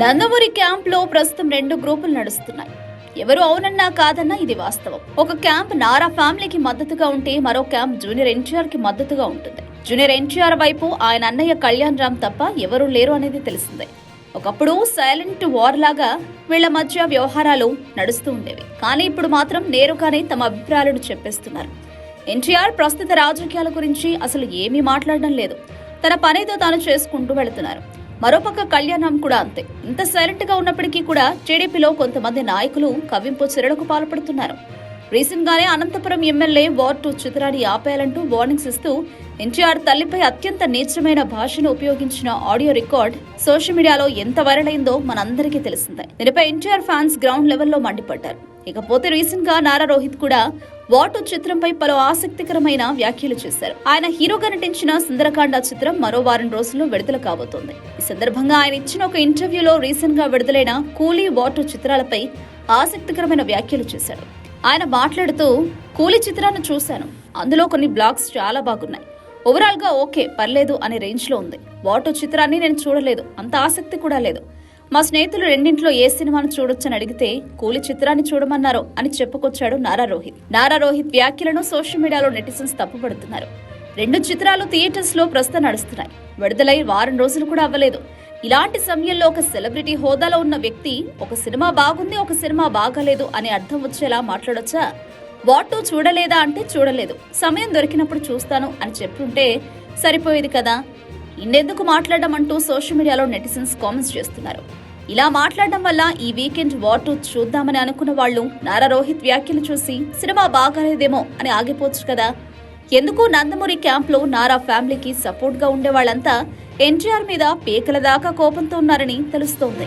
నందమూరి క్యాంప్లో ప్రస్తుతం రెండు గ్రూపులు నడుస్తున్నాయి. ఎవరు అవునన్నా కాదన్నా ఇది వాస్తవం. ఒక క్యాంప్ నారా ఫ్యామిలీకి మద్దతుగా ఉంటే మరో క్యాంప్ జూనియర్ ఎన్టీఆర్కి మద్దతుగా ఉంటుంది. జూనియర్ ఎన్టీఆర్ వైపు ఆయన అన్నయ్య కళ్యాణ్ రామ్ తప్ప ఎవరూ లేరు అనేది తెలిసిందే. ఒకప్పుడు సైలెంట్ వార్ లాగా వీళ్ళ మధ్య వ్యవహారాలు నడుస్తూ ఉండేవి. కానీ ఇప్పుడు మాత్రం నేరుగానే తమ అభిప్రాయాలను చెప్పేస్తున్నారు. ఎన్టీఆర్ ప్రస్తుత రాజకీయాల గురించి అసలు ఏమీ మాట్లాడడం లేదు. తన పనేదో తాను చేసుకుంటూ వెళుతున్నారు. మరోపక్క కళ్యాణం కూడా అంతే. ఇంత సైలెంట్గా ఉన్నప్పటికీ కూడా టీడీపీలో కొంతమంది నాయకులు కవ్వింపు చర్యలకు పాల్పడుతున్నారు. రీసెంట్ గానే అనంతపురం ఎమ్మెల్యే వార్ టూ చిత్రాన్ని ఆపేయాలంటూ వార్నింగ్స్ ఇస్తూ ఎన్టీఆర్ తల్లిపై అత్యంత నీచమైన భాషను ఉపయోగించిన ఆడియో రికార్డ్ సోషల్ మీడియాలో ఎంత వైరల్ అయిందో మనందరికీ తెలిసిందే. దీనిపై ఎన్టీఆర్ ఫ్యాన్స్ గ్రౌండ్ లెవెల్లో మండిపడ్డారు. ఇకపోతే రీసెంట్గా నారా రోహిత్ కూడా వాటు చిత్రంపై పలు ఆసక్తికరమైన వ్యాఖ్యలు చేశారు. ఆయన హీరోగా నటించిన సుందరకాండ చిత్రం మరో వారం రోజుల్లో విడుదల కాబోతోంది. ఈ సందర్భంగా ఆయన ఇచ్చిన ఒక ఇంటర్వ్యూలో రీసెంట్గా విడుదలైన కూలీ వాటు చిత్రాలపై ఆసక్తికరమైన వ్యాఖ్యలు చేశాడు ఆయన మాట్లాడుతూ కూలీ చిత్రాన్ని చూశాను. అందులో కొన్ని బ్లాగ్స్ చాలా బాగున్నాయి. ఓవరాల్గా ఓకే పర్లేదు అనే రేంజ్లో ఉంది. వాటు చిత్రాన్ని నేను చూడలేదు. అంత ఆసక్తి కూడా లేదు. మా స్నేహితులు రెండింట్లో ఏ సినిమాను చూడొచ్చని అడిగితే కూలి చిత్రాన్ని చూడమన్నారు అని చెప్పుకొచ్చాడు నారా రోహిత్. నారా రోహిత్ వ్యాఖ్యలను సోషల్ మీడియాలో నెటిజన్స్ తప్పుపడుతున్నారు రెండు చిత్రాలు థియేటర్స్లో ప్రస్తుతం నడుస్తున్నాయి. విడుదలై వారం రోజులు కూడా అవ్వలేదు. ఇలాంటి సమయంలో ఒక సెలబ్రిటీ హోదాలో ఉన్న వ్యక్తి ఒక సినిమా బాగుంది ఒక సినిమా బాగాలేదు అని అర్థం వచ్చేలా మాట్లాడొచ్చా? వాటు చూడలేదా అంటే చూడలేదు. సమయం దొరికినప్పుడు చూస్తాను అని చెప్పుంటే సరిపోయేది కదా? ఇన్నెందుకు మాట్లాడడం అంటూ సోషల్ మీడియాలో నెటిజన్స్ కామెంట్స్ చేస్తున్నారు. ఇలా మాట్లాడడం వల్ల ఈ వీకెండ్ వాటు చూద్దామని అనుకున్న వాళ్ళు నారా రోహిత్ వ్యాఖ్యలు చూసి సినిమా బాగాలేదేమో అని ఆగిపోవచ్చు కదా. ఎందుకు నందమూరి క్యాంప్లో నారా ఫ్యామిలీకి సపోర్ట్గా ఉండే వాళ్ళంతా ఎన్టీఆర్ మీద పీకల దాకా కోపంతో ఉన్నారని తెలుస్తోంది.